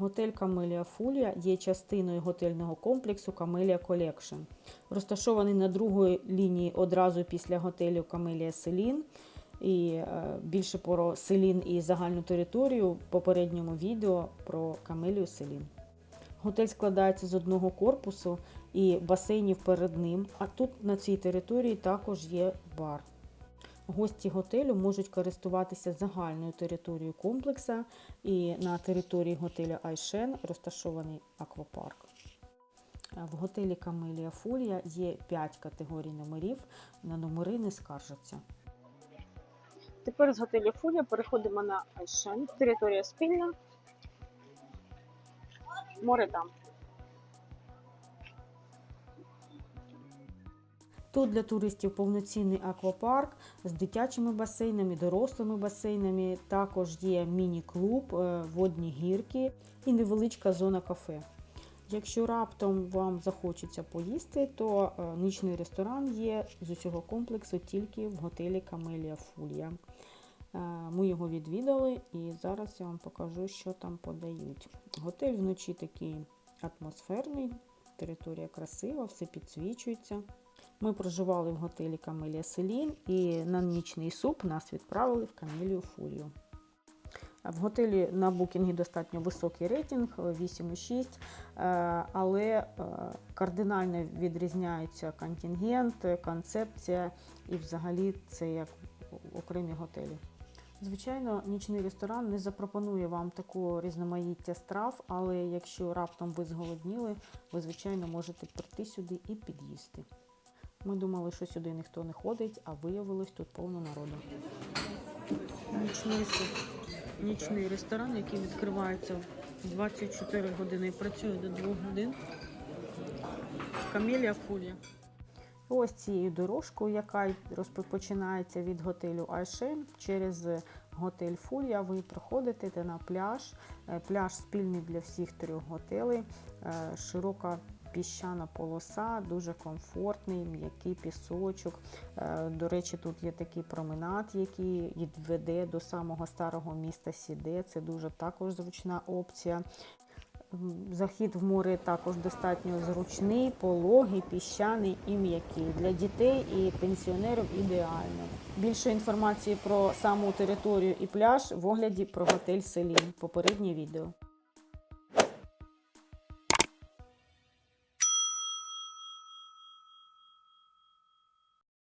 Готель Камелія Фулія є частиною готельного комплексу Камелія Колекшн. Розташований на другій лінії одразу після готелю Камелія Селін. І е, більше про Селін і загальну територію в попередньому відео про Камелію Селін. Готель складається з одного корпусу і басейнів перед ним, а тут на цій території також є бар. Гості готелю можуть користуватися загальною територією комплексу і на території готелю Айшен розташований аквапарк. В готелі Камелія Фулія є 5 категорій номерів, на номери не скаржаться. Тепер з готелю Фулія переходимо на Айшен, територія спільна. Море там. Тут для туристів повноцінний аквапарк з дитячими басейнами, дорослими басейнами. Також є міні-клуб, е, водні гірки і невеличка зона кафе. Якщо раптом вам захочеться поїсти, то е, нічний ресторан є з усього комплексу тільки в готелі Камелія Фулія. Е, Ми його відвідали і зараз я вам покажу, що там подають. Готель вночі такий атмосферний, територія красива, все підсвічується. Ми проживали в готелі Камелія Селін і на нічний суп нас відправили в Камелію Фулію. В готелі на букінгі достатньо високий рейтинг 8,6, е, але е, кардинально відрізняється контингент, концепція і взагалі це як окремі готелі. Звичайно, нічний ресторан не запропонує вам такого різноманіття страв, але якщо раптом ви зголодніли, ви, звичайно, можете прийти сюди і під'їсти. Ми думали, що сюди ніхто не ходить, а виявилось тут повно народу. Нічний. Нічний ресторан, який відкривається в 24 години і працює до 2 годин. Камелія Фулія. Ось цією дорожкою, яка розпочинається від готелю Айшен, через готель Фулія ви проходите на пляж. Е, Пляж спільний для всіх трьох готелей, Е, широка піщана полоса, дуже комфортний, м'який пісочок. Е, До речі, тут є такий променад, який веде до самого старого міста Сіде. Це дуже також зручна опція. Захід в море також достатньо зручний, пологий, піщаний і м'який. Для дітей і пенсіонерів ідеально. Більше інформації про саму територію і пляж в огляді про готель Селін. Попереднє відео.